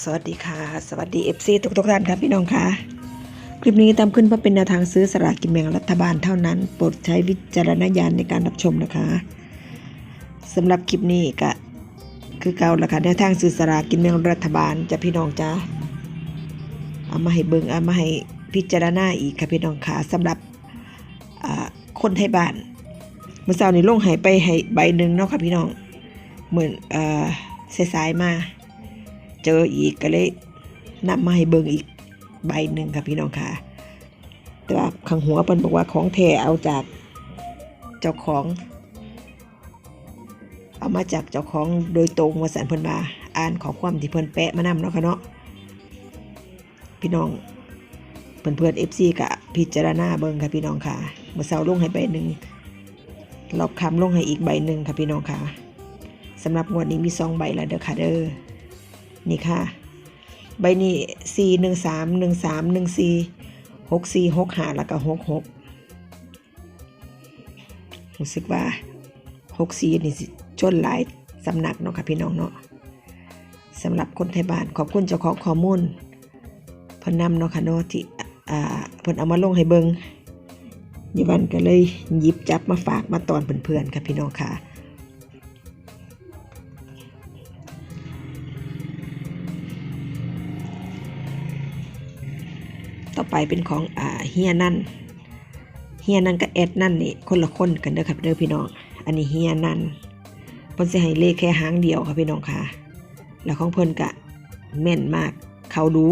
สวัสดีค่ะ สวัสดี FC ทุกทุกๆท่านครับพี่น้องค่ะ คลิปนี้ตามขึ้นเพื่อเป็นแนวทางซื้อสลากกินแบ่งรัฐบาลเท่านั้น โปรดใช้วิจารณญาณในการรับชมนะคะสำหรับคลิปนี้ก็คือเก่าละค่ะแนวทางซื้อสลากกินแบ่งรัฐบาลจะพี่น้องจ้าเอามาให้เบิงเอามาให้พิจารณาอีกค่ะพี่น้องค่ะสำหรับคนไทยบ้านเมื่อเช้านี้ลงหายไปให้ใบหนึ่งเนาะค่ะพี่น้องเหมือนเออสายมา เจออีกก็เลยนำมาให้เบิ่งอีกใบหนึ่งค่ะพี่น้องค่ะ แต่ว่าข้างหัวเปิ้นบอกว่าของแท้เอาจากเจ้าของ เอามาจากเจ้าของโดยตรงวาสันเพิ่นมาอ่านขอความที่เพิ่นแปะมานำเนาะค่ะเนาะพี่น้องเพื่อนเพื่อนเอฟซีกะพิจารณาเบิ่งค่ะพี่น้องค่ะเมื่อเช้าลงให้ใบหนึ่งรอบคำลงให้อีกใบหนึ่งค่ะพี่น้องค่ะสำหรับงวดนี้มีสองใบแล้วเด้อค่ะเด้อ นี่ค่ะ ใบนี้สี่หนึ่งสามหนึ่งสามหนึ่งสี่หกสี่หกหาแล้วก็หกหกรู้สึกว่าหกสี่นี่สิชนหลายสำนักเนาะค่ะพี่น้องเนาะสำหรับคนไทยบ้านขอบคุณเจ้าของข้อมูลพนนำเนาะค่ะเนาะที่เพิ่นเอามาลงให้เบิงยี่วันก็เลยหยิบจับมาฝากมาตอนเพื่อนๆค่ะพี่น้องค่ะ ต่อไปเป็นของอ่าเฮียนั่นเฮียนั่นกับแอดนั่นนี่คนละคนกันเด้อครับเด้อพี่น้อง อันนี้เฮียนั่นเพิ่นสิให้เลขแค่หางเดียวค่ะพี่น้องค่ะ แล้วของเพิ่นกะแม่นมาก เขาดู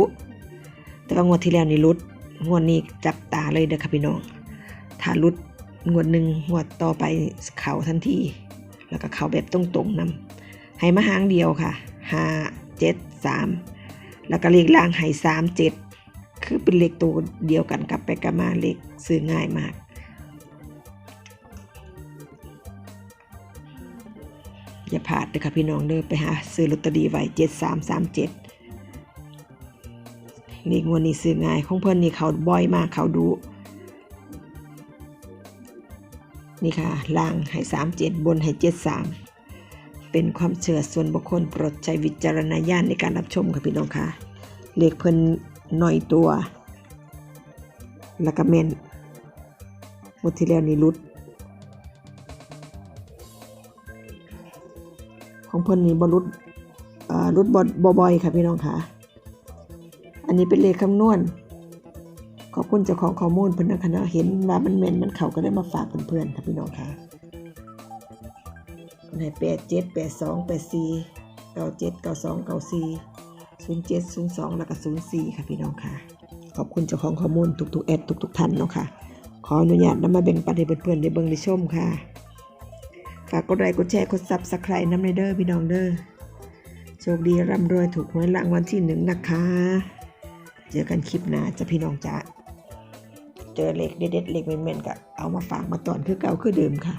แต่ว่างวดที่แล้วนี่รุดงวดนี้จับตาเลยเด้อค่ะพี่น้อง ถ้ารุดงวดหนึ่งงวดต่อไปเขาทันที แล้วก็เขาแบบตรงๆนำให้มาหางเดียวค่ะห้าเจ็ดสามแล้วก็เลขล่างให้สามเจ็ด คือเป็นเลขตัวเดียวกันกลับไปกลับมาเลขซื้อง่ายมาก อย่าพลาดเลยค่ะพี่น้องเด้อไปหาซื้อลอตเตอรี่ไว้เจ็ดสามสามเจ็ดเลขงวดนี้ซื้อง่ายของเพิ่อนนี่เขาบ่อยมากเขาดูนี่ค่ะล่างให้สามเจ็ดบนให้เจ็ดสามเป็นความเชื่อส่วนบุคคลโปรดใช้วิจารณญาณในการรับชมค่ะพี่น้องค่ะเลขเพิ่น หน่อยตัว แล้วก็แม่นหมดที่แล้วนี่รุด ของเพิ่นนี่บรุดอ่ารุดบบ่อยค่ะพี่น้องค่ะ อันนี้เป็นเลขคำนวณขอบคุณเจ้าของข้อมูลเพิ่นนะคะเนาะเห็นว่ามันแม่นมันเข้าก็ได้มาฝากเพื่อนๆค่ะพี่น้องค่ะในแปดเจ็ดแปดสองแปดสี่เก้าเจ็ดเก้าสองเก้าสี่ 07 02 แล้วก็ 04 ค่ะพี่น้องค่ะ ขอบคุณเจ้าของข้อมูลทุกๆแอดทุกๆท่านเนาะค่ะ ขออนุญาตนำมาแบ่งปันให้เพื่อนๆได้เบิ่งได้ชมค่ะ ฝากกดไลค์กดแชร์กดซับสไครต์น้ำในเด้อพี่น้องเด้อ โชคดีร่ำรวยถูกหวยรางวัลที่หนึ่งนะคะ เจอกันคลิปหน้าจะพี่น้องจ้าเจอเลขเด็ดๆเลขเม่นๆก็เอามาฝากมาตอนคือเก่าคือเดิมค่ะ